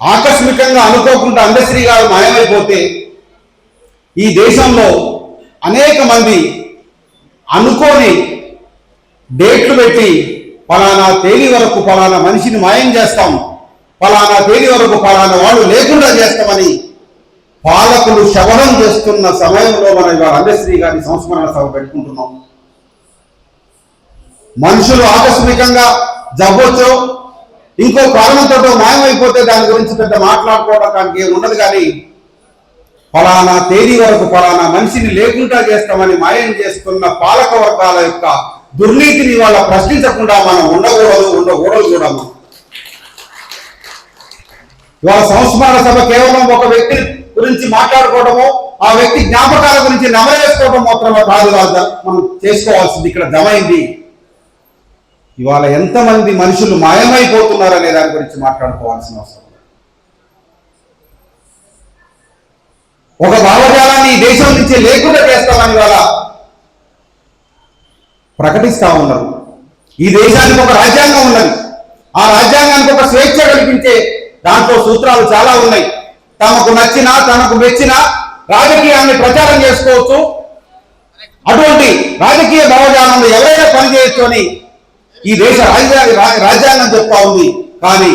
ఆకస్మికంగా అనుకోకుండా అందశ్రీ గారు మాయమైపోతే ఈ దేశంలో అనేక మంది అనుకోని డేట్లు పెట్టి పలానా తేదీ వరకు పలానా మనిషిని మాయం చేస్తాం పలానా తేదీ వరకు పలానా వాళ్ళు లేకుండా చేస్తామని పాలకులు శవనం చేస్తున్న సమయంలో మనం ఇవాళ అందశ్రీ గారిని సంస్మరణ సభ పెట్టుకుంటున్నాం. మనుషులు ఆకస్మికంగా జబ్బొచ్చో ఇంకో కారణంతో మాయమైపోతే దాని గురించి పెద్ద మాట్లాడుకోవడానికి ఏమి ఉండదు కానీ ఫలానా తేదీ వరకు ఫలానా మనిషిని లేకుండా చేస్తామని మాయం చేస్తున్న పాలక వర్గాల యొక్క దుర్నీతిని వాళ్ళ ప్రశ్నించకుండా మనం ఉండకూడదు ఉండకూడదు కూడా ఇవాళ సంస్మరణ సభ కేవలం ఒక వ్యక్తి గురించి మాట్లాడుకోవడము ఆ వ్యక్తి జ్ఞాపకాల గురించి నమరేసుకోవడం మాత్రమే కాదు మనం చేసుకోవాల్సింది ఇక్కడ జమైంది. ఇవాళ ఎంతమంది మనుషులు మాయమైపోతున్నారు అనే దాని గురించి మాట్లాడుకోవాల్సిన అవసరం ఒక భావజాలాన్ని ఈ దేశం నుంచి లేకుండా చేస్తామని ఇవాళ ప్రకటిస్తా ఉన్నారు. ఈ దేశానికి ఒక రాజ్యాంగం ఉన్నది. ఆ రాజ్యాంగానికి ఒక స్వేచ్ఛ కల్పించే దాంట్లో సూత్రాలు చాలా ఉన్నాయి. తమకు నచ్చినా తనకు మెచ్చినా రాజకీయాన్ని ప్రచారం చేసుకోవచ్చు. అటువంటి రాజకీయ భావజాలంలో ఎవరైనా పనిచేయొచ్చు అని ఈ దేశ రాజ్యాంగ రాజ్యాంగం చెప్తా ఉంది. కానీ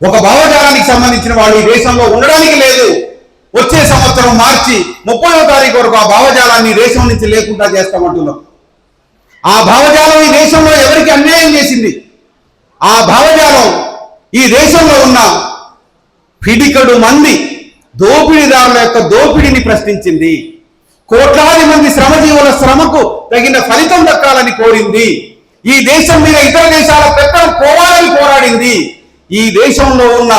ఒక భావజాలానికి సంబంధించిన వాళ్ళు ఈ దేశంలో ఉండడానికి లేదు. వచ్చే సంవత్సరం మార్చి ముప్పైవ తారీఖు వరకు ఆ భావజాలాన్ని దేశం నుంచి లేకుండా చేస్తామంటున్నాం. ఆ భావజాలం ఈ దేశంలో ఎవరికి అన్యాయం చేసింది? ఆ భావజాలం ఈ దేశంలో ఉన్న పిడికడు మంది దోపిడీదారుల యొక్క దోపిడీని ప్రశ్నించింది. కోట్లాది మంది శ్రమజీవుల శ్రమకు తగిన ఫలితం దక్కాలని కోరింది. ఈ దేశం మీద ఇతర దేశాల పెద్ద పోవాలని పోరాడింది. ఈ దేశంలో ఉన్న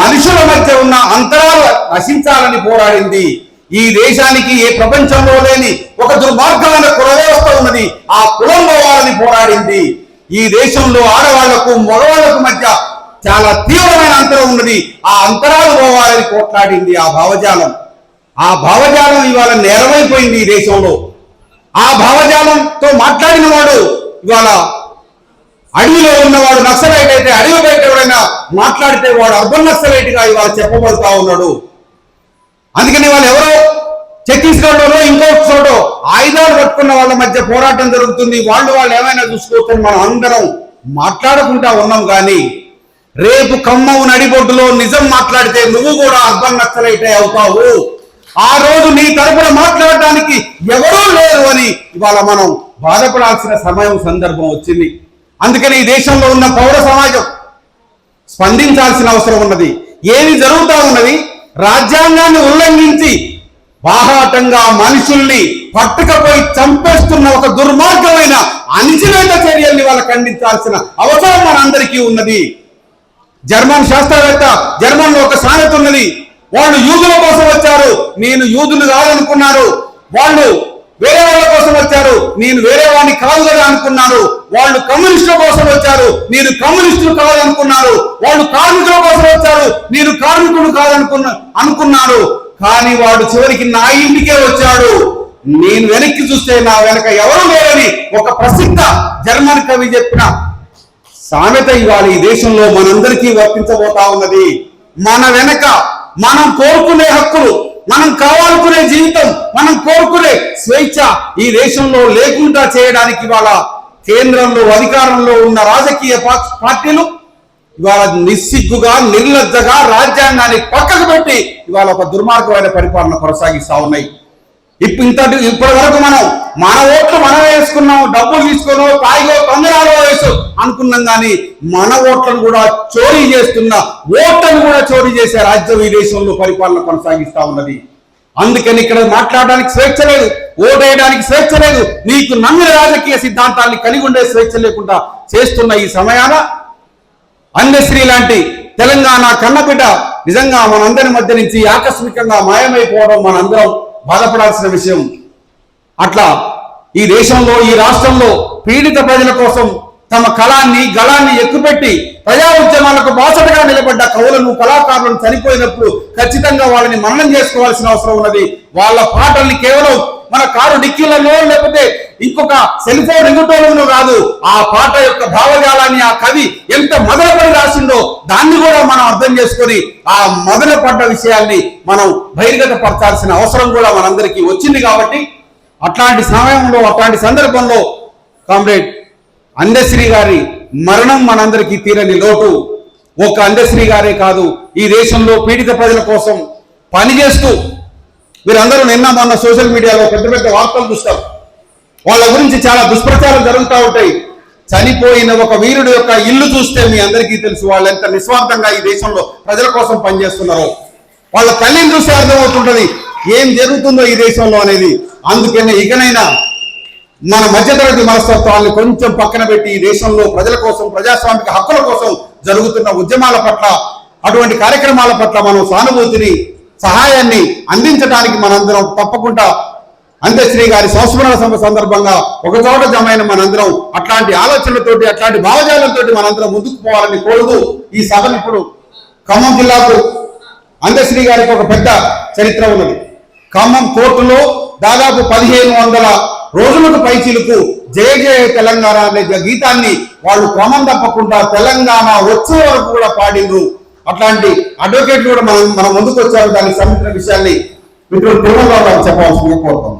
మనుషుల మధ్య ఉన్న అంతరాలు నశించాలని పోరాడింది. ఈ దేశానికి ఏ ప్రపంచంలో లేని ఒక దుర్మార్గమైన కుల వ్యవస్థ ఉన్నది. ఆ కులం పోవాలని పోరాడింది. ఈ దేశంలో ఆడవాళ్ళకు మగవాళ్ళకు మధ్య చాలా తీవ్రమైన అంతరం ఉన్నది. ఆ అంతరాలు పోవాలని పోట్లాడింది ఆ భావజాలం. ఆ భావజాలం ఇవాళ నేరమైపోయింది ఈ దేశంలో. ఆ భావజాలంతో మాట్లాడిన వాడు ఇవాళ అడవిలో ఉన్నవాడు నక్సలైట్ అయితే అడవి బయట ఎవరైనా మాట్లాడితే వాడు అర్బన్ నక్సలైట్గా ఇవాళ చెప్పబడుతూ ఉన్నాడు. అందుకని వాళ్ళు ఎవరో ఛత్తీస్గఢ్లోనో ఇంకో చోటో ఆయుధాలు పట్టుకున్న వాళ్ళ మధ్య పోరాటం జరుగుతుంది. వాళ్ళు వాళ్ళు ఏమైనా చూసుకోవచ్చని మనం అందరం మాట్లాడుకుంటా ఉన్నాం కానీ రేపు ఖమ్మం నడిబొడ్డులో నిజం మాట్లాడితే నువ్వు కూడా అర్బన్ నక్సలైటే అవుతావు. ఆ రోజు నీ తరపున మాట్లాడటానికి ఎవరూ లేరు అని ఇవాళ మనం బాధపడాల్సిన సమయం సందర్భం వచ్చింది. అందుకని ఈ దేశంలో ఉన్న పౌర సమాజం స్పందించాల్సిన అవసరం ఉన్నది. ఏమి జరుగుతూ ఉన్నది? రాజ్యాంగాన్ని ఉల్లంఘించి బాహాటంగా మనుషుల్ని పట్టుకపోయి చంపేస్తున్న ఒక దుర్మార్గమైన అణిచివేత చర్యల్ని వాళ్ళు ఖండించాల్సిన అవసరం మనందరికీ ఉన్నది. జర్మన్ శాస్త్రవేత్త జర్మన్లో ఒక సామెత ఉన్నది. వాళ్ళు యూదుల కోసం వచ్చారు. నేను యూదులు కాదనుకున్నారు. వాళ్ళు వేరే వాళ్ళ కోసం వచ్చారు. నేను వేరే వాడిని కాదు కదా అనుకున్నారు. వాళ్ళు కమ్యూనిస్టుల కోసం వచ్చారు. నేను కమ్యూనిస్టులు కాదనుకున్నారు. వాళ్ళు కార్మికుల కోసం వచ్చారు. నేను కార్మికుడు కాదనుకున్న అనుకున్నారు. కానీ వాడు చివరికి నా ఇంటికే వచ్చాడు. నేను వెనక్కి చూస్తే నా వెనక ఎవరు లేరని ఒక ప్రసిద్ధ జర్మన్ కవి చెప్పిన సామెత ఇవాళ ఈ దేశంలో మనందరికీ వర్తించబోతా ఉన్నది. మన వెనక మనం కోరుకునే హక్కులు మనం కావాలనుకునే జీవితం మనం కోరుకునే స్వేచ్ఛ ఈ దేశంలో లేకుండా చేయడానికి ఇవాళ కేంద్రంలో అధికారంలో ఉన్న రాజకీయ పార్టీలు ఇవాళ నిస్సిగ్గుగా నిర్లజ్జగా రాజ్యాంగాన్ని పక్కకు పెట్టి ఇవాళ ఒక దుర్మార్గమైన పరిపాలన కొనసాగిస్తా ఉన్నాయి. ఇప్పుడు ఇంత ఇప్పటి వరకు మనం మన ఓట్లు మనం వేసుకున్నాం డబ్బులు తీసుకున్నాం తాయిలో తొందరలో వేసు అనుకున్నాం కానీ మన ఓట్లను కూడా చోరీ చేస్తున్న ఓట్లను కూడా చోరీ చేసే రాజ్యం ఈ దేశంలో పరిపాలన కొనసాగిస్తా ఉన్నది. అందుకని ఇక్కడ మాట్లాడడానికి స్వేచ్ఛ లేదు ఓటేయడానికి స్వేచ్ఛ లేదు నీకు నమ్మిన రాజకీయ సిద్ధాంతాన్ని కలిగి ఉండే స్వేచ్ఛ లేకుండా చేస్తున్న ఈ సమయాన అందశ్రీ లాంటి తెలంగాణ కన్నబిడ్డ నిజంగా మనందరి మధ్య నుంచి ఆకస్మికంగా మాయమైపోవడం మనందరం బాధపడాల్సిన విషయం. అట్లా ఈ దేశంలో ఈ రాష్ట్రంలో పీడిత ప్రజల కోసం తమ కళాన్ని గళాన్ని ఎక్కుపెట్టి ప్రజా ఉద్యమాలకు బాసటగా నిలబడ్డ కవులను కళాకారులను చనిపోయినప్పుడు ఖచ్చితంగా వాళ్ళని మననం చేసుకోవాల్సిన అవసరం ఉన్నది. వాళ్ళ పాటల్ని కేవలం మన కారు డిక్కీలలో లేకపోతే ఇంకొక సెల్ ఫోన్ రింగుటోలను కాదు ఆ పాట యొక్క భావజాలాన్ని ఆ కవి ఎంత మొదలుపడి రాసిందో దాన్ని కూడా మనం అర్థం చేసుకొని ఆ మొదలు పడ్డ విషయాల్ని మనం బహిర్గత పరచాల్సిన అవసరం కూడా మనందరికీ వచ్చింది కాబట్టి అట్లాంటి సమయంలో అట్లాంటి సందర్భంలో కామ్రేడ్ అందశ్రీ గారి మరణం మనందరికీ తీరని లోటు. ఒక అందశ్రీ గారే కాదు ఈ దేశంలో పీడిత ప్రజల కోసం పనిచేస్తూ మీరందరూ నిన్న మొన్న సోషల్ మీడియాలో పెద్ద పెద్ద వార్తలు చూస్తారు వాళ్ళ గురించి చాలా దుష్ప్రచారం జరుగుతూ ఉంటాయి. చనిపోయిన ఒక వీరుడు యొక్క ఇల్లు చూస్తే మీ అందరికీ తెలుసు వాళ్ళు ఎంత నిస్వార్థంగా ఈ దేశంలో ప్రజల కోసం పనిచేస్తున్నారో. వాళ్ళ తల్లిని చూస్తే అర్థమవుతుంటది ఏం జరుగుతుందో ఈ దేశంలో అనేది. అందుకనే ఇకనైనా మన మధ్యతరగతి మనస్తత్వాన్ని కొంచెం పక్కన పెట్టి ఈ దేశంలో ప్రజల కోసం ప్రజాస్వామిక హక్కుల కోసం జరుగుతున్న ఉద్యమాల పట్ల అటువంటి కార్యక్రమాల పట్ల మనం సానుభూతిని సహాయాన్ని అందించడానికి మనందరం తప్పకుండా అంత్యశ్రీ గారి సంస్మరణ సభ సందర్భంగా ఒక చోట జమైన మనందరం అట్లాంటి ఆలోచనలతోటి అట్లాంటి భావజాలంతోటి మనందరం ముందుకు పోవాలని కోరుతూ ఈ సభను ఇప్పుడు ఖమ్మం జిల్లాకు అందశ్రీ గారికి ఒక పెద్ద చరిత్ర ఉన్నది. ఖమ్మం కోర్టులో దాదాపు పదిహేను వందల రోజులకు పైచీలకు జయ జయ తెలంగాణ అనే గీతాన్ని వాళ్ళు క్రమం తప్పకుండా తెలంగాణ వచ్చే వరకు కూడా పాడిండ్రు అట్లాంటి అడ్వకేట్లు కూడా మనం మన ముందుకు వచ్చారు దానికి సంబంధించిన విషయాన్ని మిత్రులు తిరుమల గారు చెప్పాల్సిందిగా కోరుతాం